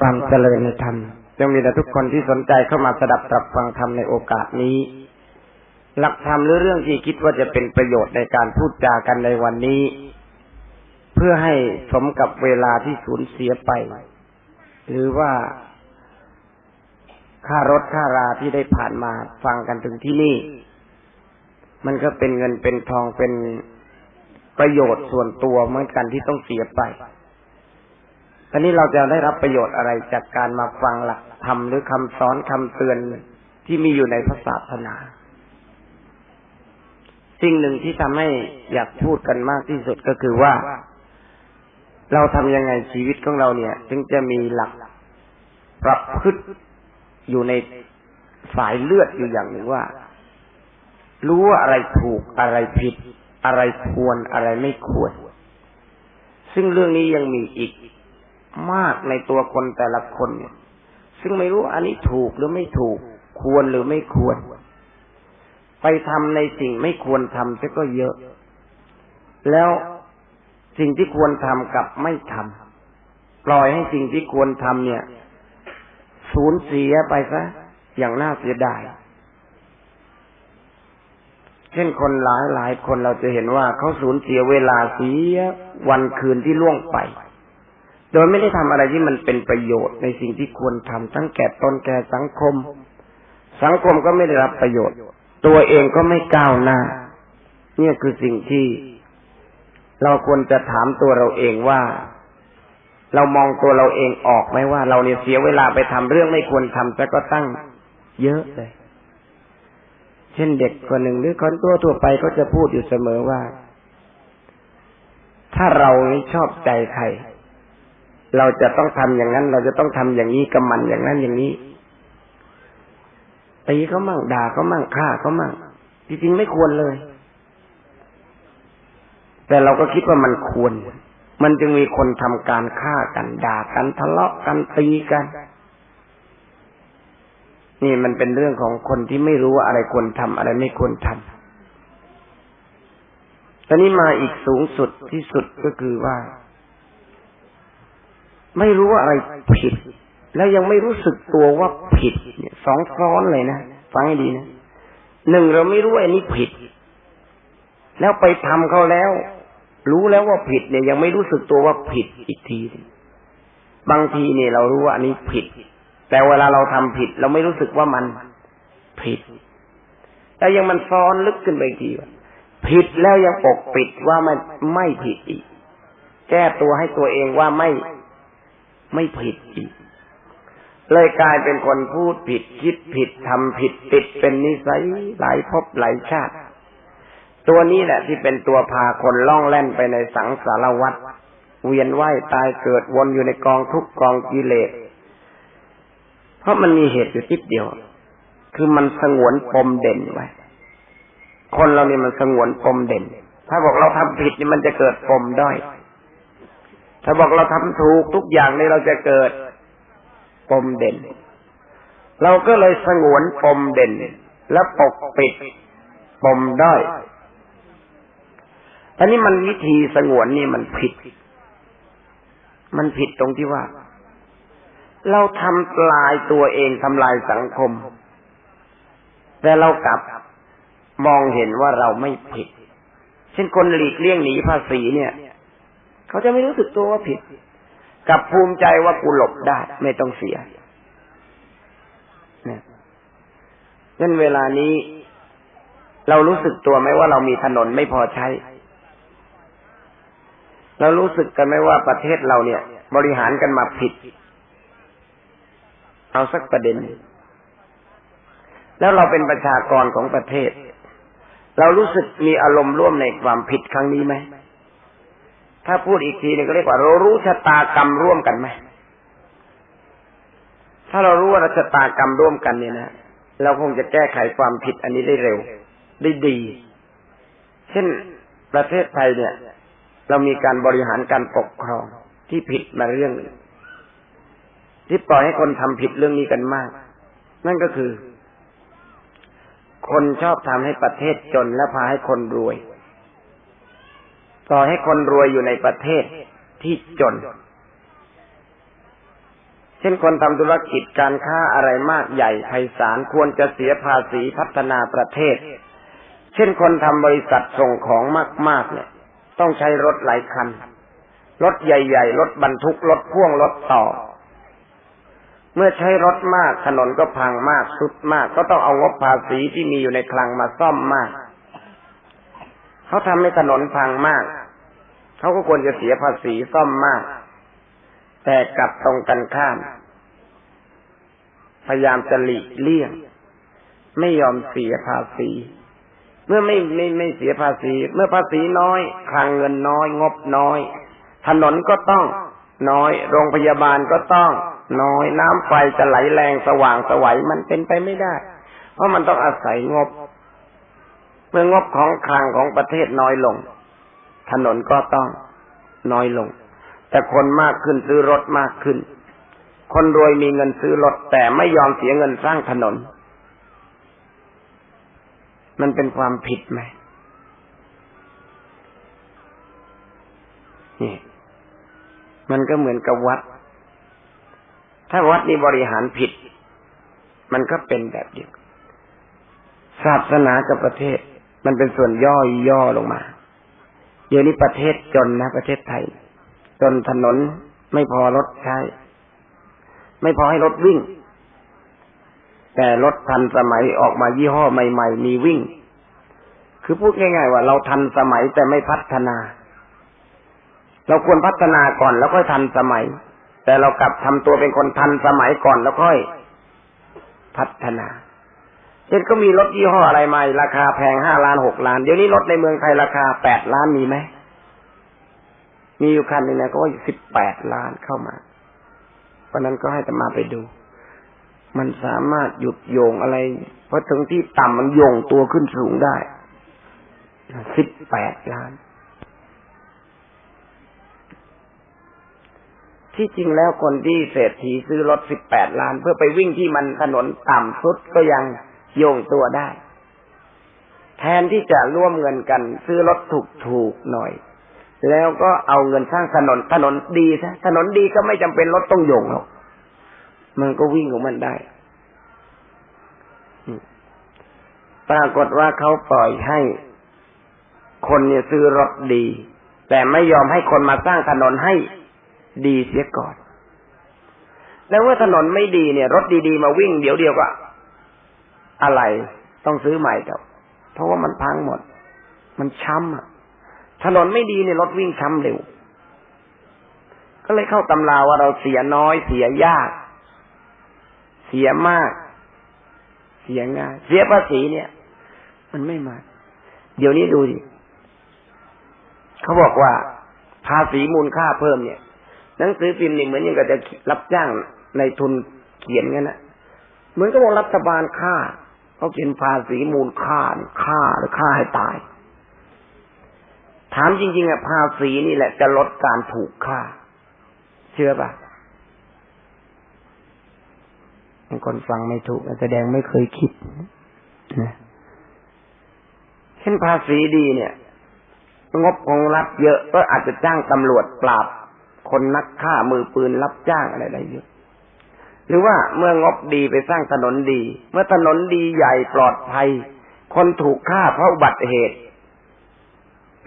ความเจริญในธรรมจงมีแต่ทุกคนที่สนใจเข้ามาสดับตรับฟังธรรมในโอกาสนี้ หลักธรรมหรือเรื่องที่คิดว่าจะเป็นประโยชน์ในการพูดจากันในวันนี้ เพื่อให้สมกับเวลาที่สูญเสียไป หรือว่าค่ารถค่าราที่ได้ผ่านมาฟังกันถึงที่นี่ มันก็เป็นเงินเป็นทองเป็นประโยชน์ส่วนตัวเหมือนกันที่ต้องเสียไป ตอนนี้เราจะได้รับประโยชน์อะไรจากการมาฟังหลักธรรมหรือคำสอนคำเตือนที่มีอยู่ในพระศาสนา สิ่งหนึ่งที่ทำให้อยากพูดกันมากที่สุดก็คือว่า เราทำยังไงชีวิตของเราเนี่ยถึงจะมีหลักปรับพฤติอยู่ในสายเลือดอยู่อย่างหนึ่งว่า รู้ว่าอะไรถูกอะไรผิด อะไรควรอะไรไม่ควร ซึ่งเรื่องนี้ยังมีอีก มากในตัวคนแต่ละคนเนี่ย ซึ่งไม่รู้อันนี้ถูกหรือไม่ถูก ควรหรือไม่ควร ไปทำในสิ่งไม่ควรทำจะก็เยอะ แล้วสิ่งที่ควรทำกับไม่ทำปล่อยให้สิ่งที่ควรทำเนี่ย สูญเสียไปซะอย่างน่าเสียดายเช่นคนหลายหลายคนเราจะเห็นว่าเขาสูญเสียเวลาเสียวันคืนที่ล่วงไป ดยไม่ได้ทำอะไรที่มันเป็นประโยชน์ในสิ่งที่ควรทำทั้งแก่ตนแก่สังคม สังคมก็ไม่ได้รับประโยชน์ ตัวเองก็ไม่ก้าวหน้า เนี่ยคือสิ่งที่ เราควรจะถามตัวเราเองว่า เรามองตัวเราเองออกไหมว่า เราเนี่ยเสียเวลาไปทำเรื่องไม่ควรทำแต่ก็ตั้ง เยอะเลย เช่นเด็กคนหนึ่งหรือคนตัวทั่วไปก็จะพูดอยู่เสมอว่า ถ้าเราไม่ชอบใจใคร เราจะต้องทำอย่างนั้น เราจะต้องทำอย่างนี้กับมันอย่างนั้นอย่างนี้ตีเขามั่งด่าเขามั่งฆ่าเขามั่งจริงๆไม่ควรเลย แต่เราก็คิดว่ามันควร มันจึงมีคนทำการฆ่ากันด่ากันทะเลาะกันตีกัน นี่มันเป็นเรื่องของคนที่ไม่รู้ว่าอะไรควรทำอะไรไม่ควรทำตอนนี้มาอีกสูงสุดที่สุดก็คือว่า ไม่รู้ว่าอะไรผิด แล้วยังไม่รู้สึกตัวว่าผิดเนี่ยสองซ้อนเลยนะฟังให้ดีนะหนึ่งเราไม่รู้ว่าอันนี้ผิด แล้วไปทำเขาแล้ว รู้แล้วว่าผิดเนี่ย ยังไม่รู้สึกตัวว่าผิดอีกที บางทีเนี่ย เรารู้ว่าอันนี้ผิด แต่เวลาเราทำผิด เราไม่รู้สึกว่ามันผิดแต่ยังมันซ้อนลึกขึ้นไปอีกทีว่าผิดแล้วยังปกปิดว่ามันไม่ผิดอีก แก้ตัวให้ตัวเองว่าไม่ ไม่ผิดอีก เลยกลายเป็นคนพูดผิดคิดผิดทำผิดติดเป็นนิสัยหลายภพหลายชาติ ตัวนี้แหละที่เป็นตัวพาคนล่องแล่นไปในสังสารวัฏเวียนว่ายตายเกิดวนอยู่ในกองทุกกองกิเลส เพราะมันมีเหตุอยู่ทิดเดียว คือมันสงวนปมเด่นไว้ คนเรานี่มันสงวนปมเด่น ถ้าบอกเราทำผิดนี่มันจะเกิดปมด้อย ถ้าบอกเราทำถูกทุกอย่างนี่เราจะเกิดปมเด่น เราก็เลยสงวนปมเด่น และปกปิดปมด้อยอันนี้มันวิธีสงวนนี่มันผิด มันผิดตรงที่ว่า เราทำลายตัวเองทำลายสังคม แต่เรากลับมองเห็นว่าเราไม่ผิด เช่นคนหลีกเลี่ยงหนีภาษีเนี่ย เขาจะไม่รู้สึกตัวว่าผิด กับภูมิใจว่ากูหลบได้ ไม่ต้องเสียเนี่ยนั่นเวลานี้ เรารู้สึกตัวไหมว่าเรามีถนนไม่พอใช้ เรารู้สึกกันไหมว่าประเทศเราเนี่ย บริหารกันมาผิด เอาสักประเด็น แล้วเราเป็นประชากรของประเทศ เรารู้สึกมีอารมณ์ร่วมในความผิดครั้งนี้ไหม ถ้าพูดอีกทีนึงก็เรียกว่าเรารู้ชะตากรรมร่วมกันไหมถ้าเรารู้ว่าเราชะตากรรมร่วมกันเนี่ยนะเราคงจะแก้ไขความผิดอันนี้ได้เร็ว ได้ดี เช่นประเทศไทยเนี่ย เรามีการบริหารการปกครองที่ผิดมาเรื่องหนึ่งที่ปล่อยให้คนทำผิดเรื่องนี้กันมาก นั่นก็คือ คนชอบทำให้ประเทศจนและพาให้คนรวย ต่อให้คนรวยอยู่ในประเทศที่จน เช่นคนทำธุรกิจการค้าอะไรมากใหญ่ไพศาลควรจะเสียภาษีพัฒนาประเทศ เช่นคนทำบริษัทส่งของมาก ๆ เนี่ย ต้องใช้รถหลายคัน รถใหญ่ ๆ รถบรรทุก รถพ่วง รถต่อ เมื่อใช้รถมากถนนก็พังมากสุดมาก ก็ต้องเอางบภาษีที่มีอยู่ในคลังมาซ่อมมาก เขาทำให้ถนนพังมาก เขาก็ควรจะเสียภาษีซ่อมมาก แต่กลับตรงกันข้าม พยายามจะหลีกเลี่ยง ไม่ยอมเสียภาษี เมื่อไม่ไม่ไม่เสียภาษี เมื่อภาษีน้อยคลังเงินน้อย งบน้อย ถนนก็ต้องน้อย โรงพยาบาลก็ต้องน้อย น้ำไฟจะไหลแรงสว่างสวัยมันเป็นไปไม่ได้ เพราะมันต้องอาศัยงบ เมื่องบของคลังของประเทศน้อยลง ถนนก็ต้องน้อยลง แต่คนมากขึ้นซื้อรถมากขึ้น คนรวยมีเงินซื้อรถแต่ไม่ยอมเสียเงินสร้างถนน มันเป็นความผิดไหมนี่มันก็เหมือนกับวัด ถ้าวัดนี้บริหารผิด มันก็เป็นแบบเดียวกันศาสนากับประเทศ มันเป็นส่วนย่อยย่อลงมาเดี๋ยวนี้ประเทศจนนะประเทศไทย จนถนนไม่พอรถใช้ ไม่พอให้รถวิ่ง แต่รถทันสมัยออกมายี่ห้อใหม่ ๆ มีวิ่ง คือพูดง่ายๆว่าเราทันสมัยแต่ไม่พัฒนา เราควรพัฒนาก่อนแล้วค่อยทันสมัย แต่เรากลับทำตัวเป็นคนทันสมัยก่อนแล้วค่อย พัฒนา เช่นก็มีรถยี่ห้ออะไรมาราคาแพงห้าล้านหกล้าน เดี๋ยวนี้รถในเมืองไทยราคาแปดล้านมีไหม มีอยู่คันหนึงนะก็ว่าสิบแปดล้านเข้ามา เพราะนั้นก็ให้ตมาไปดู มันสามารถหยุดโยงอะไร เพราะถึงที่ต่ำมันโยงตัวขึ้นสูงได้สิบแปดล้าน ที่จริงแล้วคนที่เศรษฐีซื้อรถสิบแปดล้าน เพื่อไปวิ่งที่มันถนนต่ำสุดก็ยัง โยงตัวได้ แทนที่จะร่วมเงินกัน ซื้อรถถูกๆหน่อย แล้วก็เอาเงินสร้างถนนถนนดีซะถนนดีก็ไม่จำเป็นรถต้องโยงหรอกมันก็วิ่งของมันได้ปรากฏว่าเขาปล่อยให้คนเนี่ยซื้อรถดี แต่ไม่ยอมให้คนมาสร้างถนนให้ดีเสียก่อน แล้วเมื่อถนนไม่ดีเนี่ย รถดีๆมาวิ่งเดี๋ยวเดียวก็ อะไรต้องซื้อใหม่เถอะเพราะว่ามันพังหมด มันช้ำอะถนนไม่ดีเนี่ยรถวิ่งช้ำเร็ว ก็เลยเข้าตำราว่าเราเสียน้อย เสียยาก เสียมาก เสียง่ายเสียภาษีเนี่ย มันไม่มา เดี๋ยวนี้ดูดิเขาบอกว่า ภาษีมูลค่าเพิ่มเนี่ยหนังสือพิมพ์นี่เหมือนอย่างกับจะรับจ้างในทุนเขียนงั้นนะเหมือนกับว่ารัฐบาลค่า เขาเขียนภาษีมูลค่าค่าหรือค่าให้ตาย ถามจริงๆอะภาษีนี่แหละจะลดการถูกฆ่า เชื่อปะบางคนฟังไม่ถูกแสดงไม่เคยคิดนะเช่นภาษีดีเนี่ย งบของรัฐเยอะก็อาจจะจ้างตำรวจปราบ คนนักฆ่ามือปืนรับจ้างอะไรได้เยอะ หรือว่าเมื่องบดีไปสร้างถนนดี เมื่อถนนดีใหญ่ปลอดภัย คนถูกฆ่าเพราะอุบัติเหตุ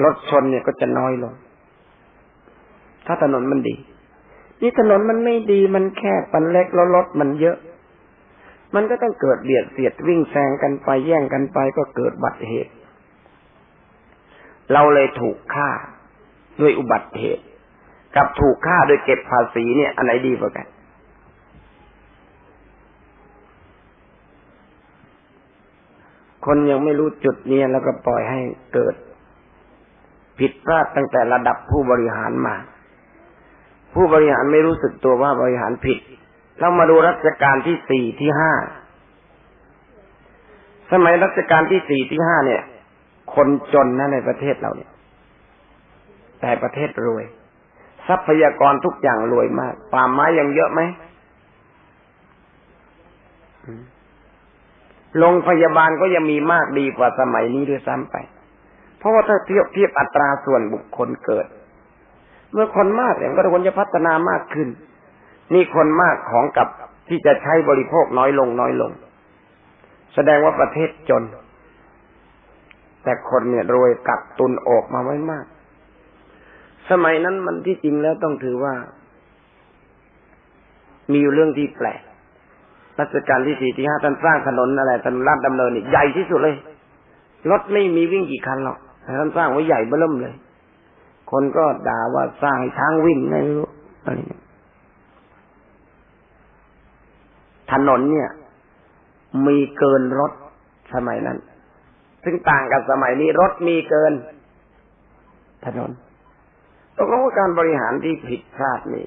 รถชนเนี่ยก็จะน้อยลง ถ้าถนนมันดี นี่ถนนมันไม่ดีมันแคบมันเล็กแล้วรถมันเยอะ มันก็ต้องเกิดเบียดเสียดวิ่งแซงกันไปแย่งกันไปก็เกิดบัติเหตุ เราเลยถูกฆ่าด้วยอุบัติเหตุ กับถูกฆ่าโดยเก็บภาษีเนี่ย อันไหนดีกว่ากัน คนยังไม่รู้จุดนี้แล้วก็ปล่อยให้เกิด ผิดพลาดตั้งแต่ระดับผู้บริหารมา ผู้บริหารไม่รู้สึกตัวว่าบริหารผิด เรามาดูรัชกาลที่สี่ที่ห้าสมัยรัชกาลที่สี่ที่ห้าเนี่ย คนจนนะในประเทศเราเนี่ย แต่ประเทศรวย ทรัพยากรทุกอย่างรวยมาก ป่าไม้ยังเยอะไหม โรงพยาบาลก็ยังมีมากดีกว่าสมัยนี้ด้วยซ้ำไป เพราะว่าถ้าเทียบเทียบอัตราส่วนบุคคลเกิด เมื่อคนมากเนี่ยก็ควรจะพัฒนามากขึ้น นี่คนมากของกับที่จะใช้บริโภคน้อยลงน้อยลง แสดงว่าประเทศจน แต่คนเนี่ยรวยกักตุนออกมาไว้มาก สมัยนั้นมันที่จริงแล้วต้องถือว่า มีอยู่เรื่องที่แปลก รัชกาลที่สี่ที่ห้าท่านสร้างถนนอะไรถนนลาดดำเนินนี่ใหญ่ที่สุดเลย รถไม่มีวิ่งกี่คันหรอกแต่ท่านสร้างไว้ใหญ่เบ้อเริ่มเลย คนก็ด่าว่าสร้างให้ช้างวิ่งไม่รู้อะไรเนี่ยถนนเนี่ย มีเกินรถสมัยนั้น ซึ่งต่างกับสมัยนี้รถมีเกิน ถนนตกลงว่าการบริหารที่ผิดพลาดนี่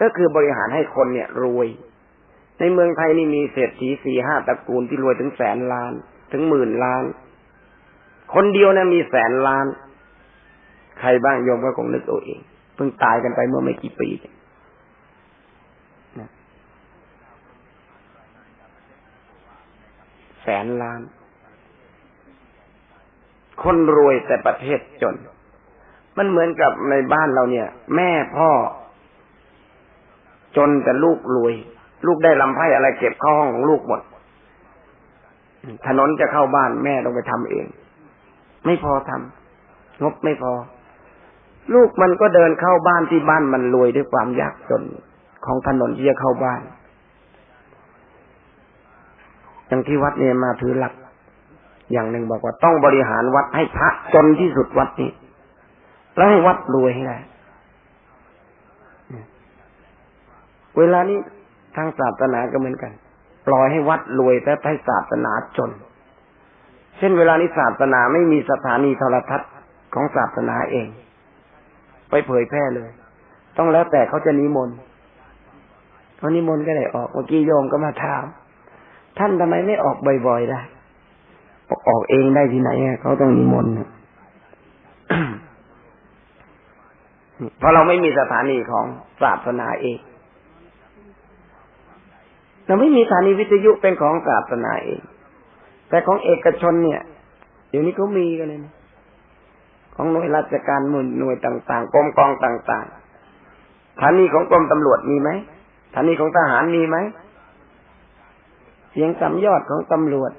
ก็คือบริหารให้คนเนี่ย รวย ในเมืองไทยนี่มีเศรษฐีสี่ห้าตระกูลที่รวยถึงแสนล้าน ถึงหมื่นล้าน คนเดียวนะมีแสนล้าน ใครบ้างโยมก็คงนึกเอาเอง เพิ่งตายกันไปเมื่อไม่กี่ปีแสนล้าน คนรวยแต่ประเทศจน มันเหมือนกับในบ้านเราเนี่ย แม่พ่อ จนแต่ลูกรวย ลูกได้ลำไส้อะไรเก็บเข้าห้องของลูกหมด ถนนจะเข้าบ้านแม่ต้องไปทำเอง ไม่พอทำงบไม่พอ ลูกมันก็เดินเข้าบ้านที่บ้านมันรวยด้วยความยากจนของถนนที่จะเข้าบ้าน อย่างที่วัดเนี่ยมาถือหลัก อย่างหนึ่งบอกว่าต้องบริหารวัดให้พระจนที่สุดวัดนี้ แล้วให้วัดรวยให้ได้เวลานี้ ทางศาสนาก็เหมือนกัน ปล่อยให้วัดรวยแต่ให้ศาสนาจน เช่นเวลานี้ศาสนาไม่มีสถานีโทรทัศน์ของศาสนาเอง ไปเผยแพร่เลย ต้องแล้วแต่เขาจะนิมนต์เขานิมนต์ก็ได้ออกเมื่อกี้โยมก็มาถาม ท่านทำไมไม่ออกบ่อยๆได้บอกออกเองได้ที่ไหนเขาต้องนิมนต์เพราะเราไม่มีสถานีของศาสนาเอง เราไม่มีสถานีวิทยุเป็นของศาสนาเอง แต่ของเอกชนเนี่ย เดี๋ยวนี้เขามีกันเลยนะของหน่วยราชการหน่วยหน่วยต่างๆกรมกองต่างๆสถานีของกรมตำรวจมีไหมสถานีของทหารมีไหมเสียงสามยอดของตำรวจ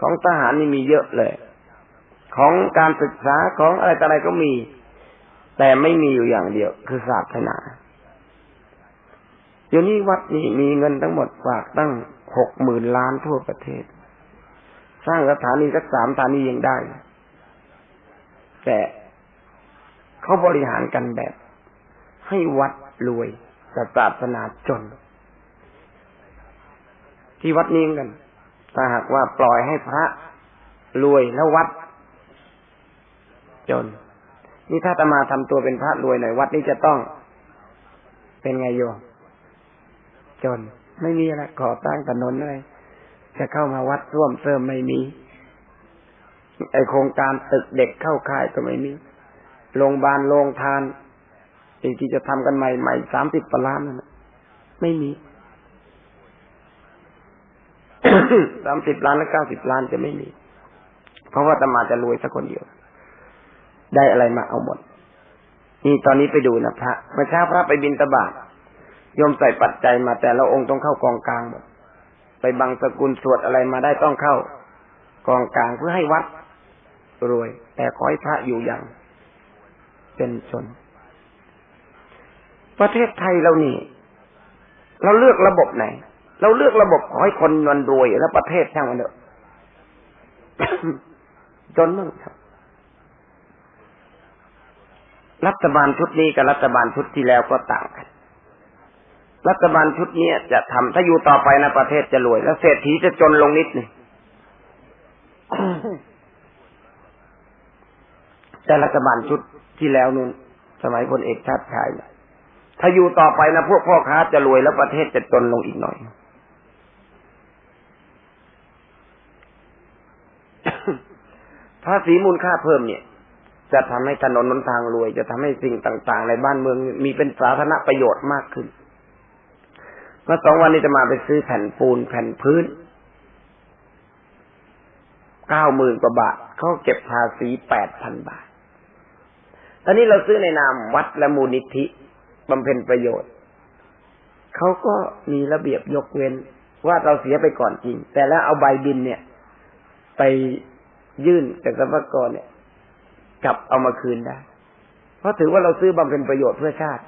ของทหารนี่มีเยอะเลย ของการศึกษาของอะไรต่ออะไรก็มี แต่ไม่มีอยู่อย่างเดียว คือศาสนา ดี๋ยวนี้วัดนี่มีเงินทั้งหมดฝากตั้งหกหมื่นล้านทั่วประเทศ สร้างสถานีสักสามสถานียังได้ แต่เขาบริหารกันแบบ ให้วัดรวยแต่ศาสนาจน ที่วัดนี้กัน ถ้าหากว่าปล่อยให้พระรวยแล้ววัด จน นี่ถ้าจะมาทำตัวเป็นพระรวยหน่อยวัดนี้จะต้อง เป็นไงโยม จน ไม่มีอะไรก่อตั้งถนนอะไรจะเข้ามาวัดร่วมเสริมไม่มี ไอโครงการตึกเด็กเข้าค่ายก็ไม่มีโรงพยาบาลโรงทานอีกที่จะทำกันใหม่ๆสามสิบปล้านนั่นไม่มีสามสิบล้านและเก้าสิบล้านจะไม่มี เพราะว่าตมาจะรวยสักคนเดียว ได้อะไรมาเอาหมด นี่ตอนนี้ไปดูนะพระเมื่อเช้าพระไปบินตบาท ยมใส่ปัจจัยมาแต่ละองค์ต้องเข้ากองกลางหมดไปบังสกุลสวดอะไรมาได้ต้องเข้ากองกลางเพื่อให้วัดรวย แต่ขอให้พระอยู่อย่าง เป็นชน ประเทศไทยเรานี่เราเลือกระบบไหน เราเลือกระบบขอให้คนนวนรวยแล้วประเทศช่างมันเถอะจนมั่งครับรัฐบาลชุดนี้กับรัฐบาลชุดที่แล้วก็ต่างกัน รัฐบาลชุดนี้จะทำถ้าอยู่ต่อไปนะประเทศจะรวย แล้วเศรษฐีจะจนลงนิดหนึ่งแต่รัฐบาลชุดที่แล้วนู้นสมัยพลเอกชาติชายถ้าอยู่ต่อไปนะพวกพ่อค้าจะรวยแล้วประเทศจะจนลงอีกหน่อยภาษีมูลค่าเพิ่มเนี่ย จะทำให้ถนนนนทางรวย จะทำให้สิ่งต่าง ๆ ในบ้านเมืองมีเป็นสาธารณประโยชน์มากขึ้น เมื่อสองวันนี้จะมาไปซื้อแผ่นปูนแผ่นพื้นเก้าหมื่นกว่าบาทเขาเก็บภาษีแปดพันบาท ตอนนี้เราซื้อในนามวัดและมูลนิธิบำเพ็ญประโยชน์ เขาก็มีระเบียบยกเว้นว่าเราเสียไปก่อนจริง แต่แล้วเอาใบบินเนี่ย ไปยื่นกับสรรพากรเนี่ยกลับเอามาคืนได้ เพราะถือว่าเราซื้อบำเพ็ญประโยชน์เพื่อชาติ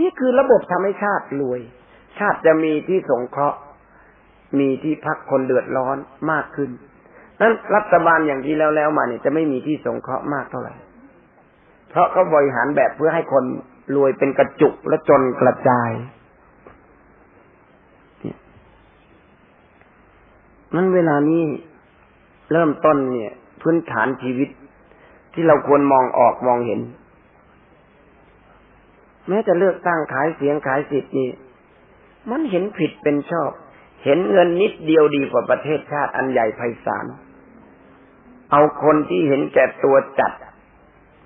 นี่คือระบบทำให้ชาติรวย ชาติจะมีที่สงเคราะห์ มีที่พักคนเดือดร้อนมากขึ้น นั้นรัฐบาลอย่างที่แล้วแล้วมาเนี่ยจะไม่มีที่สงเคราะห์มากเท่าไหร่ เพราะเขาบริหารแบบเพื่อให้คนรวยเป็นกระจุกและจนกระจายนั้นเวลานี้เริ่มต้นเนี่ย พื้นฐานชีวิตที่เราควรมองออกมองเห็น แม้จะเลือกตั้งขายเสียงขายสิทธิ์นี่ มันเห็นผิดเป็นชอบ เห็นเงินนิดเดียวดีกว่าประเทศชาติอันใหญ่ไพศาล เอาคนที่เห็นแก่ตัวจัด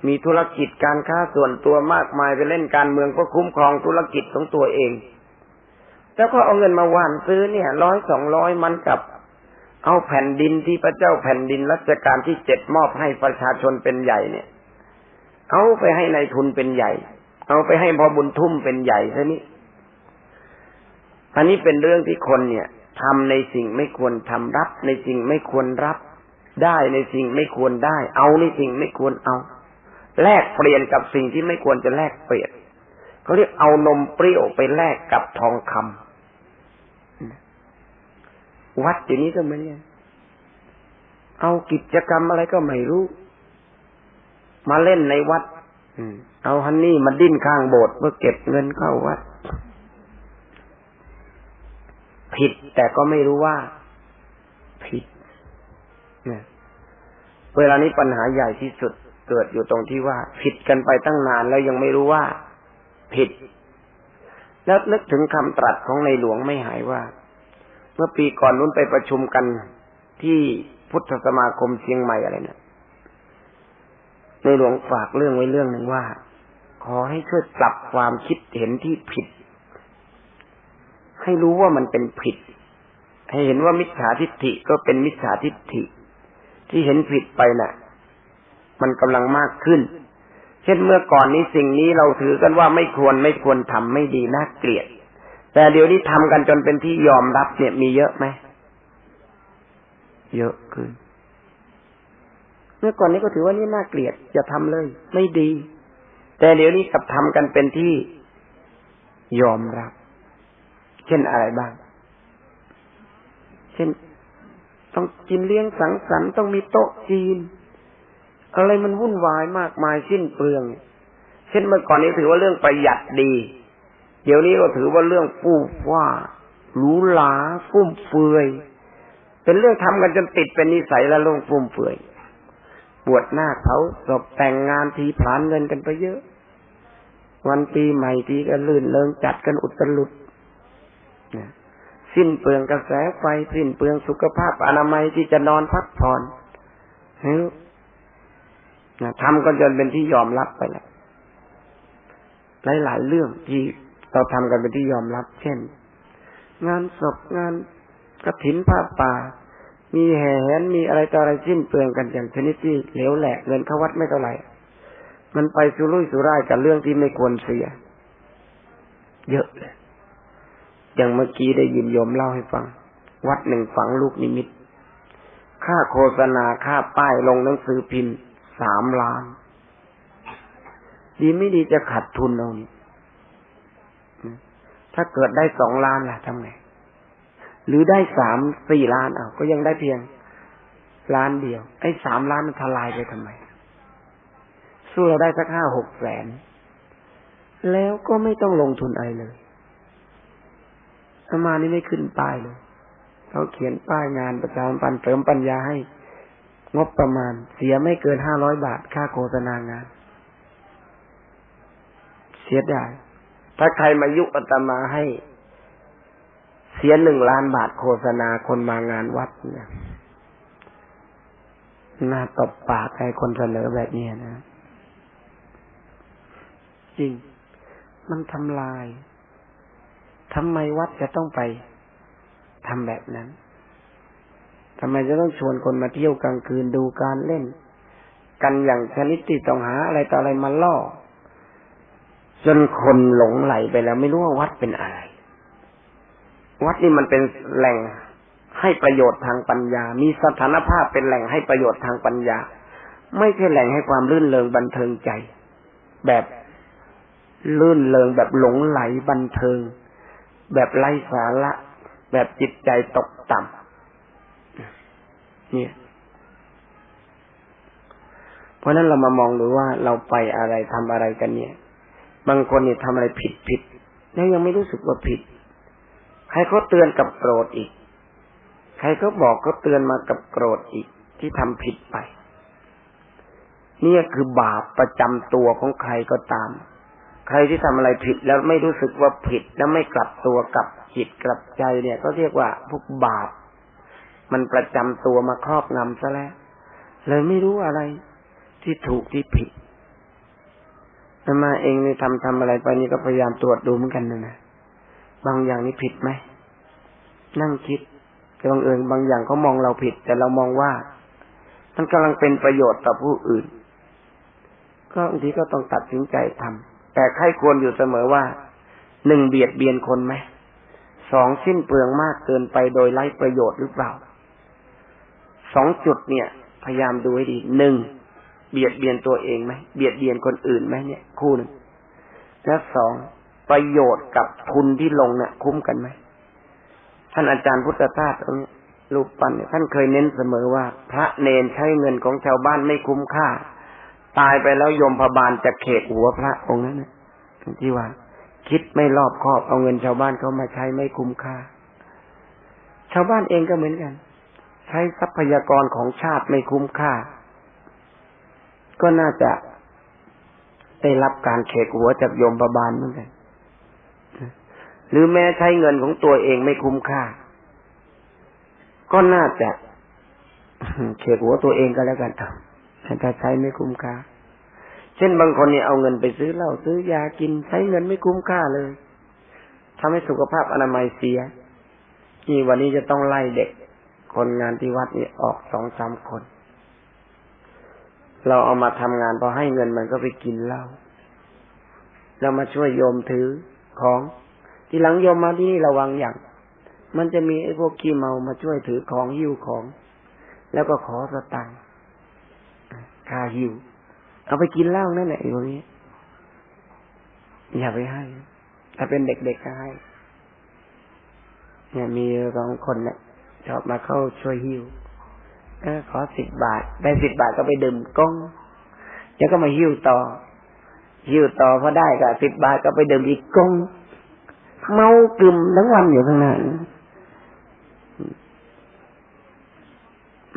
มีธุรกิจการค้าส่วนตัวมากมายไปเล่นการเมืองเพื่อคุ้มครองธุรกิจของตัวเอง แล้วก็เอาเงินมาว่านซื้อเนี่ยร้อยสองร้อยมันกับเอาแผ่นดินที่พระเจ้าแผ่นดินรัชกาลที่เจ็ดมอบให้ประชาชนเป็นใหญ่เนี่ย เอาไปให้ในายทุนเป็นใหญ่ เอาไปให้พอบุญทุ่มเป็นใหญ่ซะนี่ อันนี้เป็นเรื่องที่คนเนี่ยทำในสิ่งไม่ควรทำรับ ในสิ่งไม่ควรรับ ได้ในสิ่งไม่ควรได้ เอาในสิ่งไม่ควรเอา แลกเปลี่ยนกับสิ่งที่ไม่ควรจะแลกเปลี่ยนเขาเรียกเอานมเปรี้ยวไปแลกกับทองคำวัดอย่างนี้ก็เหมือนกันเอากิจกรรมอะไรก็ไม่รู้ มาเล่นในวัดเอาฮันนี่มาดิ้นข้างโบสถ์เพื่อเก็บเงินเข้าวัด ผิดแต่ก็ไม่รู้ว่า ผิดเนี่ยเวลานี้ปัญหาใหญ่ที่สุดเกิดอยู่ตรงที่ว่า ผิดกันไปตั้งนานแล้วยังไม่รู้ว่า ผิด แล้วนึกถึงคำตรัสของในหลวงไม่หายว่า เมื่อปีก่อนนู้นไปประชุมกันที่พุทธสมาคมเชียงใหม่อะไรเนะี่ยในหลวงฝากเรื่องไว้เรื่องหนึ่งว่า ขอให้ช่วยปรับความคิดเห็นที่ผิด ให้รู้ว่ามันเป็นผิด ให้เห็นว่ามิจฉาทิฏฐิก็เป็นมิจฉาทิฏฐิ ที่เห็นผิดไปนะ่ะ มันกำลังมากขึ้น เช่นเมื่อก่อนนี้สิ่งนี้เราถือกันว่าไม่ควรไม่ควรทำไม่ดีน่าเกลียด แต่เดี๋ยวนี้ทำกันจนเป็นที่ยอมรับเนี่ยมีเยอะไหมเยอะขึ้น เมื่อก่อนนี้ก็ถือว่านี่น่าเกลียดอย่าทำเลย ไม่ดี แต่เดี๋ยวนี้กลับทำกันเป็นที่ยอมรับ เช่นอะไรบ้าง เช่น ต้องกินเลี้ยงสังสรรค์ต้องมีโต๊ะจีน อะไรมันวุ่นวายมากมายสิ้นเปลือง เช่นเมื่อก่อนนี้ถือว่าเรื่องประหยัดดี เดี๋ยวนี้ก็ถือว่าเรื่องฟู่ว่าหรูหราฟุ่มเฟือยเป็นเรื่องทำกันจนติดเป็นนิสัยแล้วลงฟุ่มเฟือยบวชหน้าเขาศพแต่งงานทีผลานเงินกันไปเยอะ วันปีใหม่ทีก็ลื่นเลิงจัดกันอุตลุด สิ้นเปลืองกระแสไฟสิ้นเปลืองสุขภาพอนามัยที่จะนอนพักผ่อนทำกันจนเป็นที่ยอมรับไปแล้วหลายๆเรื่องที่เราทำกันเป็นที่ยอมรับ เช่น งานศพงานกระถินผ้าป่า มีแห่แหนมีอะไรต่ออะไรสิ้นเปลืองกันอย่างชนิดที่เหลวแหลกเงินเข้าวัดไม่เท่าไหร่มันไปสุรุ่ยสุร่ายกับเรื่องที่ไม่ควรเสีย เยอะเลย อย่างเมื่อกี้ได้ยินโยมเล่าให้ฟัง วัดหนึ่งฝังลูกนิมิต ค่าโฆษณาค่าป้ายลงหนังสือพิมพ์สามล้าน ดีไม่ดีจะขาดทุนเอานี่ถ้าเกิดได้สองล้านล่ะทำไง หรือได้สามสี่ล้านอ้าก็ยังได้เพียงล้านเดียว ไอ้สามล้านมันทลายไปทำไม สู้เราได้สักห้าหกแสน แล้วก็ไม่ต้องลงทุนอะไรเลย อามานี่ไม่ขึ้นป้ายเลยเขาเขียนป้ายงานประชาสัมพันธ์เสริมปัญญาให้ งบประมาณ เสียไม่เกินห้าร้อยบาทค่าโฆษณางาน เสียไดายถ้าใครมายุอาตมาให้ เสียหนึ่งล้านบาทโฆษณาคนมางานวัดเนี่ยน่าตบปากให้คนเสนอแบบนี้นะ จริง มันทำลาย ทำไมวัดจะต้องไปทำแบบนั้นทำไมจะต้องชวนคนมาเที่ยวกลางคืนดูการเล่น กันอย่างชนิดที่ต้องหาอะไรต่ออะไรมาล่อ จนคนหลงไหลไปแล้ว ไม่รู้ว่าวัดเป็นอะไร วัดนี่มันเป็นแหล่งให้ประโยชน์ทางปัญญา มีสถานภาพเป็นแหล่งให้ประโยชน์ทางปัญญา ไม่ใช่แหล่งให้ความลื่นเลงบันเทิงใจ แบบลื่นเลงแบบหลงไหลบันเทิง แบบไร้สาระ แบบจิตใจตกต่ำเนี่ย เพราะนั้นเรามามองดูว่าเราไปอะไรทำอะไรกันเนี่ย บางคนเนี่ยทำอะไรผิดผิดแล้วยังไม่รู้สึกว่าผิด ใครเขาเตือนกับโกรธอีก ใครเขาบอกเขาเตือนมากับโกรธอีกที่ทำผิดไปเนี่ยคือบาปประจำตัวของใครก็ตาม ใครที่ทำอะไรผิดแล้วไม่รู้สึกว่าผิดแล้วไม่กลับตัวกลับจิตกลับใจเนี่ย ก็เรียกว่าพวกบาป มันประจำตัวมาครอบงำซะแล้ว เลยไม่รู้อะไรที่ถูกที่ผิดแต่มาเองนี่ทำทำอะไรไปนี่ก็พยายามตรวจดูเหมือนกันนะนะบางอย่างนี่ผิดไหมนั่งคิดแต่บางเอิญบางอย่างเขามองเราผิด แต่เรามองว่ามันกำลังเป็นประโยชน์ต่อผู้อื่น ก็บางทีก็ต้องตัดสินใจทำ แต่ใครควรอยู่เสมอว่าหนึ่งเบียดเบียนคนไหมสองสิ้นเปลืองมากเกินไปโดยไร้ประโยชน์หรือเปล่าสองจุดเนี่ย พยายามดูให้ดีหนึ่งเบียดเบียนตัวเองไหมเบียดเบียนคนอื่นไหมเนี่ยคู่หนึ่งและสองประโยชน์กับทุนที่ลงเนี่ยคุ้มกันไหมท่านอาจารย์พุทธทาสองค์รูปปั้นเนี่ยท่านเคยเน้นเสมอว่า พระเนนใช้เงินของชาวบ้านไม่คุ้มค่า ตายไปแล้วยมพบาลจะเขกหัวพระองค์นั้นนะที่ว่า คิดไม่รอบคอบเอาเงินชาวบ้านเขามาใช้ไม่คุ้มค่า ชาวบ้านเองก็เหมือนกัน ใช้ทรัพยากรของชาติไม่คุ้มค่า ก็น่าจะได้รับการเขกหัวจากยมบาบาลเหมือนกันหรือแม้ใช้เงินของตัวเองไม่คุ้มค่า ก็น่าจะเขกหัวตัวเองก็แล้วกัน ถ้าใช้ไม่คุ้มค่า เช่นบางคนเนี่ยเอาเงินไปซื้อเหล้าซื้อยากินใช้เงินไม่คุ้มค่าเลยทำให้สุขภาพอนามัยเสียนี่วันนี้จะต้องไล่เด็ก คนงานที่วัดนี่ออกสองสามคน เราเอามาทำงานพอให้เงินมันก็ไปกินเหล้าเรามาช่วยโยมถือของทีหลังโยมมาที่นี่ระวังอย่าง มันจะมีไอ้พวกขี้เมามาช่วยถือของหิ้วของ แล้วก็ขอสตังค์ คาหิว เอาไปกินเหล้านั่นแหละไอ้พวกนี้อย่าไปให้ ถ้าเป็นเด็กๆก็ให้ เนี่ยมีสองคนเนี่ยชอบมาเข้าช่วยหิ้วขอสิบบาท ได้สิบบาทก็ไปดื่มก้อง แล้วก็มาหิวต่อ หิวต่อพอได้ก็สิบบาทก็ไปดื่มอีกก้องเมากลุ่มทั้งวันอยู่ข้างนั้น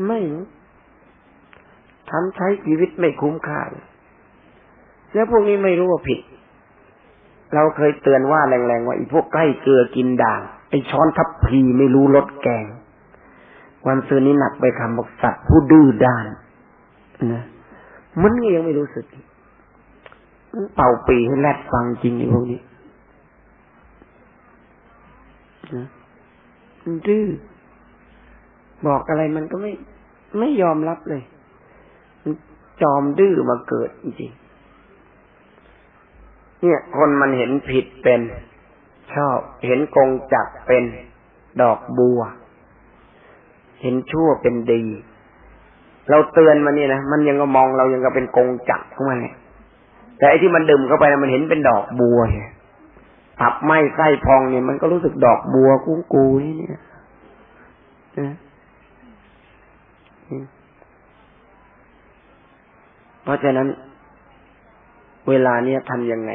ไม่ ทำใช้ชีวิตไม่คุ้มค่าแล้วพวกนี้ไม่รู้ว่าผิด เราเคยเตือนว่าแรงๆว่าไอ้พวกใกล้เกลือกินด่างไอ้ช้อนทับพีไม่รู้รสแกง วันซื้อนี้หนักไปคำบอกสัตว์ผู้ดื้อด้านนะมันยังไม่รู้สึกมันเป่าปีให้แรดฟังจริงไอ้พวกนี้นะดื้อบอกอะไรมันก็ไม่ไม่ยอมรับเลย จอมดื้อมาเกิดจริงเนี่ย คนมันเห็นผิดเป็น ชอบเห็นกงจักเป็นดอกบัว เห็นชั่วเป็นดี เราเตือนมันนี่นะมันยังก็มองเรายังก็เป็นกงจักรของมันเนี่ยแต่ไอ้ที่มันดื่มเข้าไปนะมันเห็นเป็นดอกบัวเนี่ยตับไหม้ไส้พองเนี่ยมันก็รู้สึกดอกบัวกุ้งกูนี่เนี่ยนะ เพราะฉะนั้น เวลาเนี้ยทำยังไง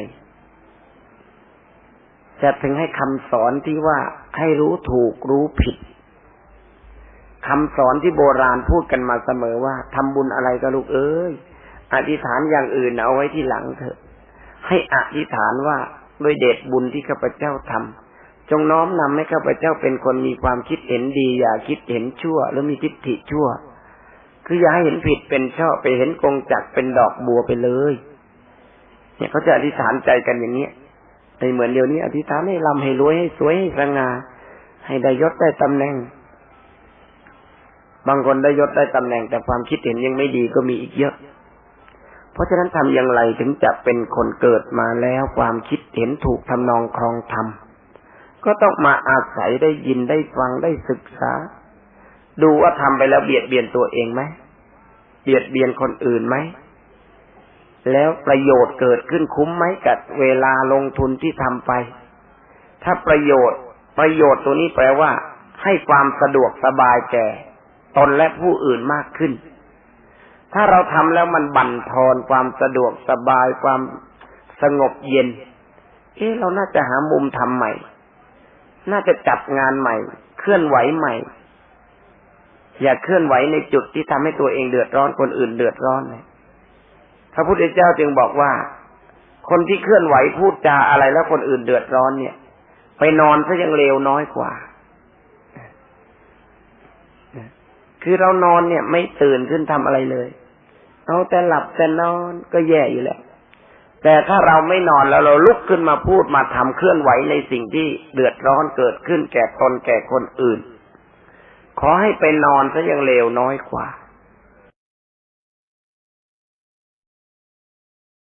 จะถึงให้คำสอนที่ว่าให้รู้ถูกรู้ผิดคำสอนที่โบราณพูดกันมาเสมอว่าทำบุญอะไรก็ลูกเอ้ยอธิษฐานอย่างอื่นเอาไว้ที่หลังเถอะ ให้อธิษฐานว่าด้วยเดชบุญที่ข้าพเจ้าทำจงน้อมนำให้ข้าพเจ้าเป็นคนมีความคิดเห็นดี อย่าคิดเห็นชั่ว หรือมีทิฏฐิชั่ว คืออย่าให้เห็นผิดเป็นชอบไปเห็นกงจักเป็นดอกบัวไปเลย เนี่ยเขาจะอธิษฐานใจกันอย่างเนี้ยในเหมือนเดียวนี้อธิษฐานให้รำให้รวยให้สวยให้สง่าให้ได้ยศได้ตำแหน่ง บางคนได้ยศได้ตำแหน่ง แต่ความคิดเห็นยังไม่ดีก็มีอีกเยอะ เพราะฉะนั้นทำอย่างไรถึงจะเป็นคนเกิดมาแล้วความคิดเห็นถูกทำนองครองธรรมก็ต้องมาอาศัยได้ยินได้ฟังได้ศึกษา ดูว่าทำไปแล้วเบียดเบียนตัวเองไหมเบียดเบียนคนอื่นไหมแล้วประโยชน์เกิดขึ้นคุ้มไหมกับเวลาลงทุนที่ทำไป ถ้าประโยชน์ ประโยชน์ตัวนี้แปลว่า ให้ความสะดวกสบายแก่ตนและผู้อื่นมากขึ้น ถ้าเราทำแล้วมันบั่นทอนความสะดวกสบายความสงบเย็น เอ๊ะเราน่าจะหามุมทำใหม่ น่าจะจัดงานใหม่ เคลื่อนไหวใหม่ อย่าเคลื่อนไหวในจุดที่ทำให้ตัวเองเดือดร้อนคนอื่นเดือดร้อนเลยพระพุทธเจ้าจึงบอกว่า คนที่เคลื่อนไหวพูดจาอะไรแล้วคนอื่นเดือดร้อนเนี่ย ไปนอนซะยังเลวน้อยกว่า คือเรานอนเนี่ย ไม่ตื่นขึ้นทำอะไรเลยเอาแต่หลับแต่นอนก็แย่อยู่แล้วแต่ถ้าเราไม่นอนแล้วเราลุกขึ้นมาพูดมาทำเคลื่อนไหวในสิ่งที่เดือดร้อนเกิดขึ้นแก่ตนแก่คนอื่น ขอให้ไปนอนซะยังเลวน้อยกว่า